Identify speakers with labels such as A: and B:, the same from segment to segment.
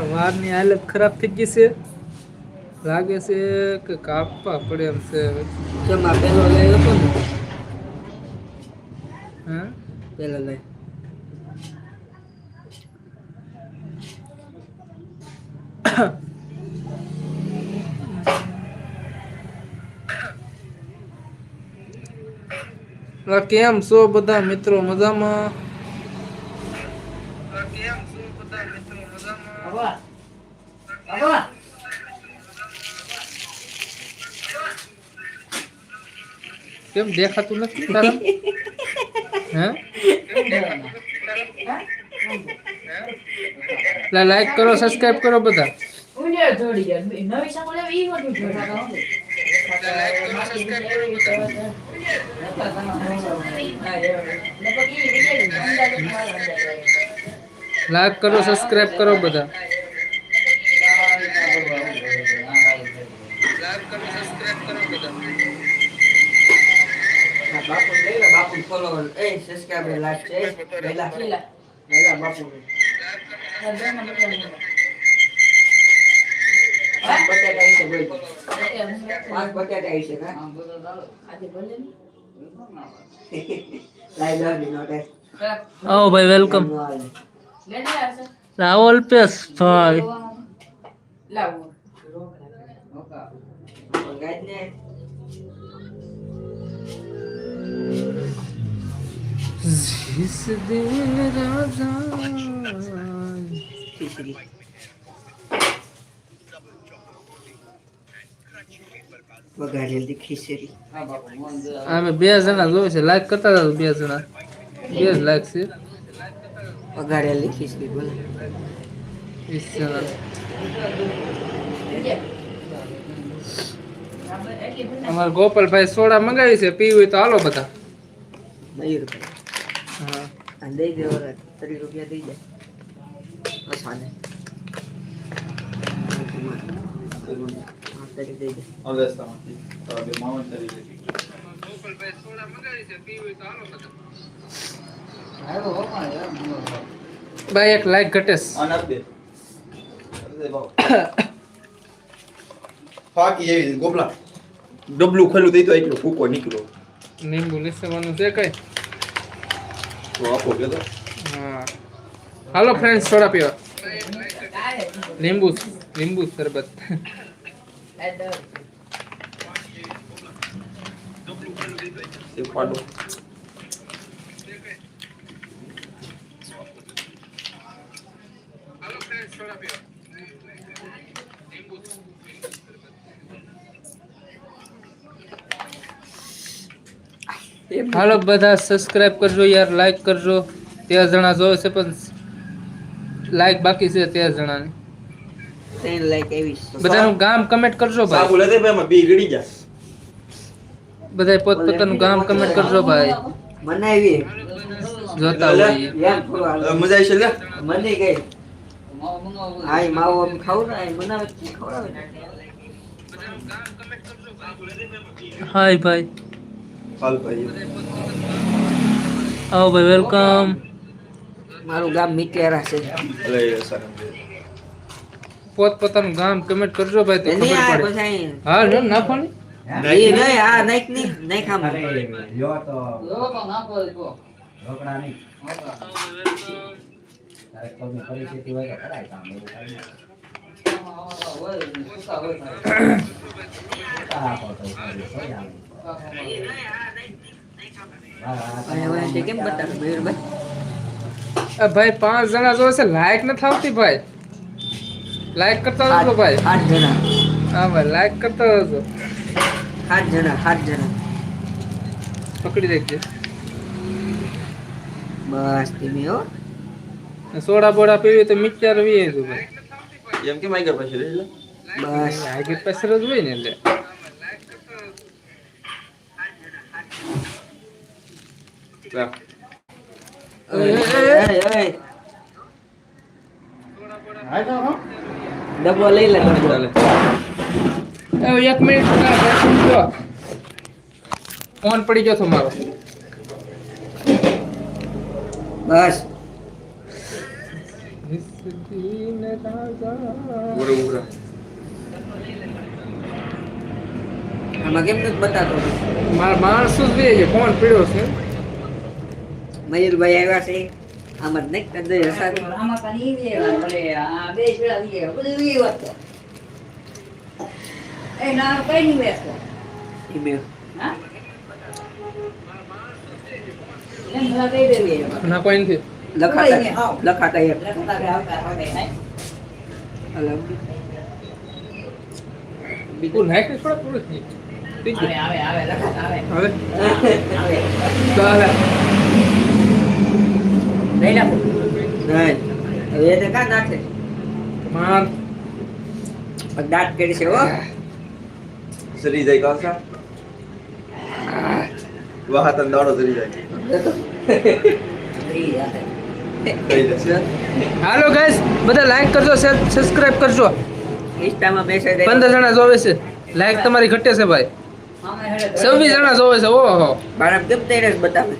A: મારા વારની હાલત ખરાબ થઈ ગઈ છે. લાગે છે કે કાપવા પડે એમ છે
B: કેમ આ લઈ હતો ને?
A: હા?
B: પેલો લઈ.
A: કેમ છો બધા મિત્રો? મજામાં કેમ છો બધા મિત્રો મજામાં
B: આવા આવા
A: કેમ દેખાતું નથી તારા? હે? લાઈક કરો સબસ્ક્રાઇબ કરો બધા.
C: લાઈક કરો સબસ્ક્રાઇબ કરો બધું.
A: લાઈક કરો સબસ્ક્રાઇબ કરો બધા.
B: બાપુ લઈ લે બાપુ ફોલો એ સબસ્ક્રાઇબર લાસ્ટ છે પહેલા પહેલા બાપુ. પાંચ આવી છે બોલ. પાંચ આવી છે કા લાઈ લાવી નોટે
A: આવો ભાઈ વેલકમ લાવો અલ્પેશ ભાઈ.
B: લાવો. ને
A: जिस दिन राजा
B: ખીચડી વઘારેલી ખીચડી
A: અમે બે જણા જોવે છે લાઈક કરતા હતા બે જણા બે જ લાઈક છે
B: વઘારેલી ખીચડી બોલે
A: વીસ જણા અમારા ગોપાલભાઈ સોડા મંગાવી છે પીવી હોય તો હાલો બધા
B: મયુરભાઈ
A: હા
B: દઈ દે. ઓલા ત્રીસ રૂપિયા દઈ દે.
A: બધા ભાઈ એક લાઈક ઘટે
D: ફાકી એવી ગોપલા. ડબલું ખોલ્યું દઈ તો એટલું ફૂકો નીકળ્યો.
A: લીંબુ લીસવાનું છે કઈ? હાલો ફ્રેન્ડ સોડા પીવા. લીંબુ લીંબુ શરબત.
D: પાડો.
A: હાલો બધા સબસ્ક્રાઇબ કરજો યાર લાઈક કરજો. તેર જણા જોવે છે પણ લાઈક બાકી છે તેર જણાની. બધાનું ગામ કમેન્ટ કરજો ભાઈ.
D: લેતે ભાઈ બી ગડી જા
A: બધા પોતપોતાનું ગામ કમેન્ટ કરજો ભાઈ.
B: બનાવી
A: જોતા હોઈએ.
D: મજા આવી છે લે.
B: મને ગઈ હા માવો આમ ખવડાવે બનાવે ખવડાવે
A: હાય ભાઈ.
D: હાલ ભાઈ
A: આવો ભાઈ વેલકમ
B: મારું ગામ મિકેરા છે.
D: અલે સર
A: પોતપોતાનું ગામ કમેન્ટ કરજો ભાઈ તો ખબર પડે.
B: પછી
A: હા ને નાખો ને
B: નહીં નહીં આ નાખ નહીં. નહીં ખામ ભાઈ હવે તે કેમ હોય હોય.
A: આ ભાઈ પાંચ જણા જોવે છે લાઈક નથી આવતી ભાઈ લાઈક કરતા રહેજો ભાઈ
B: સાત જણા
A: હા ભાઈ લાઈક કરતા રહેજો
B: સાત જણા સાત જણા
A: પકડી રાખજે
B: બસ ધીમે હો
A: સોડા બોડા પીવી તો મિક્સર વી જો ભાઈ
D: એમ કેમ આગળ પછી લઈ લે
B: બસ
A: આગળ પાછળ જ હોય ને એટલે એક મિનિટ ફોન પડી ગયો તમારો
B: બસ આમાં કેમ નથી બતાતો
A: મારા માણસ શું જોઈએ છે ફોન પીડ્યો છે
B: મયુરભાઈ આવ્યા છે. આમાં જ નહીં કદાચ હસાતું.
C: આમાં ભલે, આ બે છેડા ઈ બે, બધું ઈ વાત એ ના કઈ નહીં બેસતો
B: બે.
C: હા? કઈ દેવી એ.
A: ના કોઈ નથી.
B: લખાતા લખાતા એક. અલગ
A: બીજું નાખ થોડા પૂરું થઈ
C: આવે આવે આવે લખાતા આવે. લઈ નાખો
B: હવે એને કાં નાખે?
A: માર
B: દાંત કરી છે હો.
D: સરી જાય કાસા વાહ તન દાડો સરી જાય.
C: ઈ જાતે.
D: કઈ જશે
A: હાલો ગાઈસ બધા લાઈક કરજો સબસ્ક્રાઇબ કરજો.
B: ઇન્સ્ટામાં મેસેજ
A: પંદર જણા જોવે છે. લાઈક તમારી ઘટે છે ભાઈ. છવ્વીસ જણા જોવે છે ઓહો
B: બાળક કેમ જ બતાવે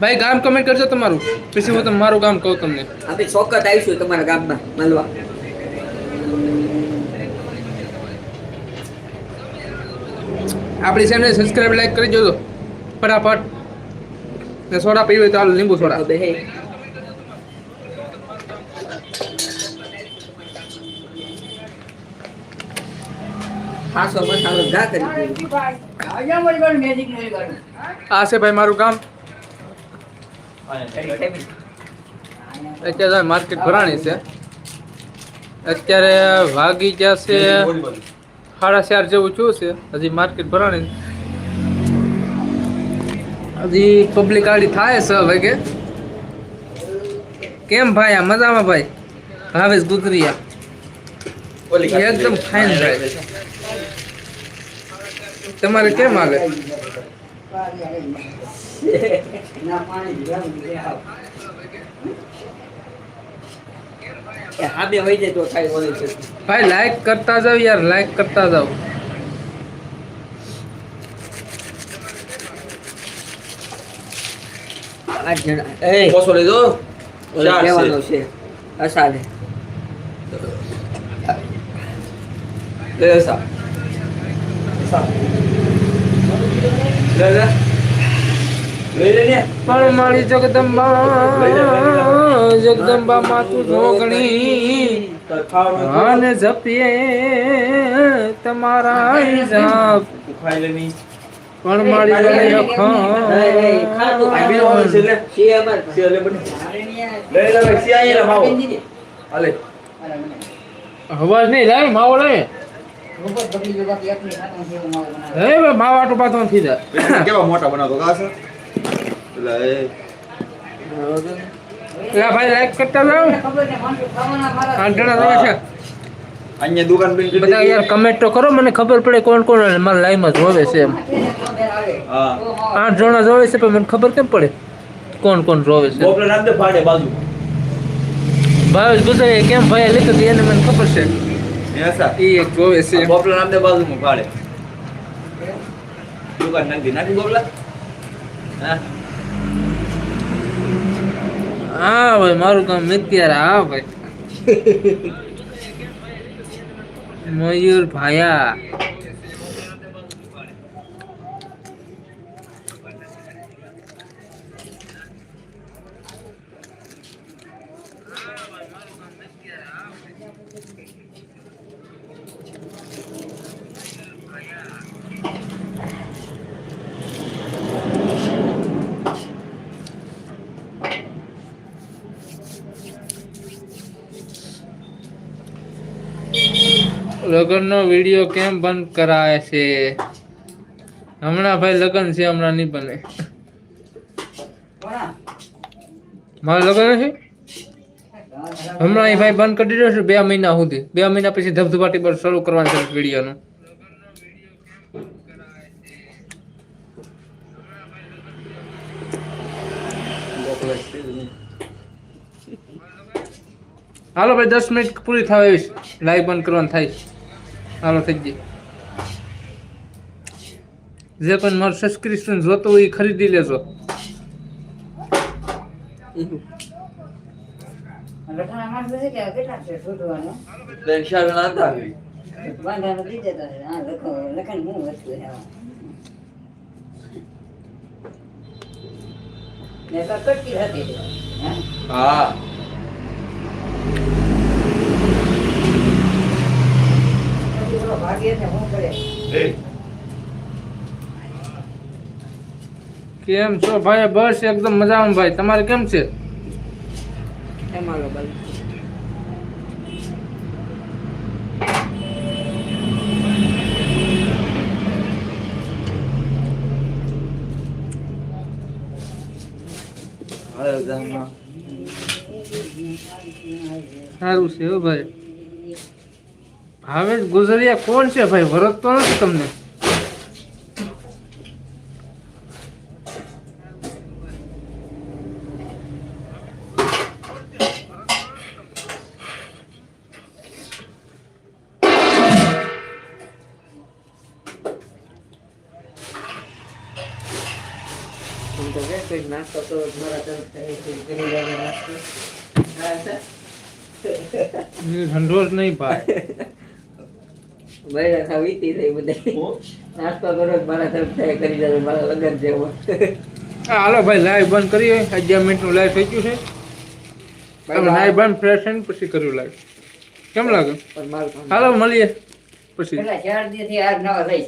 A: ભાઈ ગામ કમેન્ટ કરજો તમારું. પછી હું તમને મારું ગામ કહું તમને.
B: આપણે ચોક્કસ આવીશું તમારા ગામમાં મળવા.
A: આપણી ચેનલ સબસ્ક્રાઇબ લાઈક કરી જોજો ફટાફટ. ને સોડા પીવી હોય તો લીંબુ સોડા. આ છે ભાઈ મારું ગામ. અત્યારે માર્કેટ ભરાણી છે. અત્યારે વાગી ગયા છે સાડા ચાર જેવું થયું છે. હજી માર્કેટ ભરાણી હજી પબ્લિક આડી થાય છે વાગે કેમ ભાઈ આ મજામાં ભાઈ? ભાવેશ ગુજરિયા એકદમ ફાઇન ભાઈ. તમારે કેમ હાલે
C: ના પાણી
B: બે હોય જાય તો થાય હોય છે
A: ભાઈ લાઈક કરતા જાવ યાર લાઈક કરતા જાવ
B: આઠ જણા. એ
D: કોસો લેજો.
B: ઓલો
D: છે.
B: અસાલે.
D: લે સા લે લે લઈ લે. ને
A: પણ મારી જગદંબા જગદંબા માતું જોગણી. અને જપીએ તમારા
D: ની
A: પણ મારી
C: મારે નહીં
D: અહીંયા માવો
A: લાય માવો
C: માવા
A: તો નથી
D: જાય કેવા મોટા બનાવતો
A: લા ભાઈ લાઈક કરતા જાવ
C: મને ખબર છે માણસો ખાવાના મારા
A: આઠ જણા જોવે છે
D: અહીંયા દુકાન બંધ કરી
A: બધા યાર કમેન્ટ તો કરો મને ખબર પડે કોણ કોણ મારા લાઈવમાં જોવે છે એમ.
D: હા।
A: આઠ જણા જોવે છે પણ મને ખબર કેમ પડે કોણ કોણ જોવે છે.
D: બોપલે નાખ દે ફાડે બાજુ.
A: ભાવેશ ગુજરે કેમ ભાઈ લીધું હતું એને મને ખબર છે.
D: એસા
A: એ એક જોવે છે
D: બોપલા નામ દે બાજુમાં ફાડે. દુકાન નાખી નાખી બોપલા. હા.
A: હા ભાઈ મારું કામ મિત્યાર હા ભાઈ. મયુર ભાયા. લગ્નનો વીડિયો કેમ બંધ કરાય છે? હમણાં ભાઈ લગ્ન છે, હમણાં નહીં બને? મારા લગ્ન છે? હમણાં એ ભાઈ બંધ કરી દીધો છે, બે મહિના સુધી. બે મહિના પછી ધબધબાટી પર શરૂ કરવાનું છે વિડીયોનું. હાલો ભાઈ, દસ મિનિટ પૂરી આવી લાઈવ બંધ કરવાનું થાય. હાલો થઈ ગઈ. જે પણ મારું સબસ્ક્રિપ્શન જોતું હોય એ ખરીદી લેજો.
C: લખાણા માણસો છે કે આ કેટલા છે શોધવાનું
B: બેન શાલ નાતા આવી
C: વાંધાનો દઈ દેતા છે. હા લખો લખાણ હું વસ્તુ છે ને હા કરે?
A: કેમ છો ભાઈ? બસ એકદમ મજામાં ભાઈ. તમારે કેમ છે? સારું છે હો ભાઈ. ભાવેશ ગુજરિયા કોણ છે ભાઈ? વરત તો નથી તમને.
B: હું તો કે નાસ્તો તો
A: એ ઢંઢોર નહીં ભાઈ.
B: ભાઈ આ વીતી થઈ બધા. નાસ્તો કરો મારા તરફ થાય કરી દેજો મારા લગન જેવો.
A: હાલો ભાઈ લાઈવ બંધ કરીએ. અગિયાર મિનિટનું લાઈવ થઈ ગયું છે. તમે લાઈવ બંધ ફ્રેશ થઈને પછી કર્યું લાઈવ કેમ લાગે? હાલો મળીએ. પછી.
C: ચારથી નવા થઈ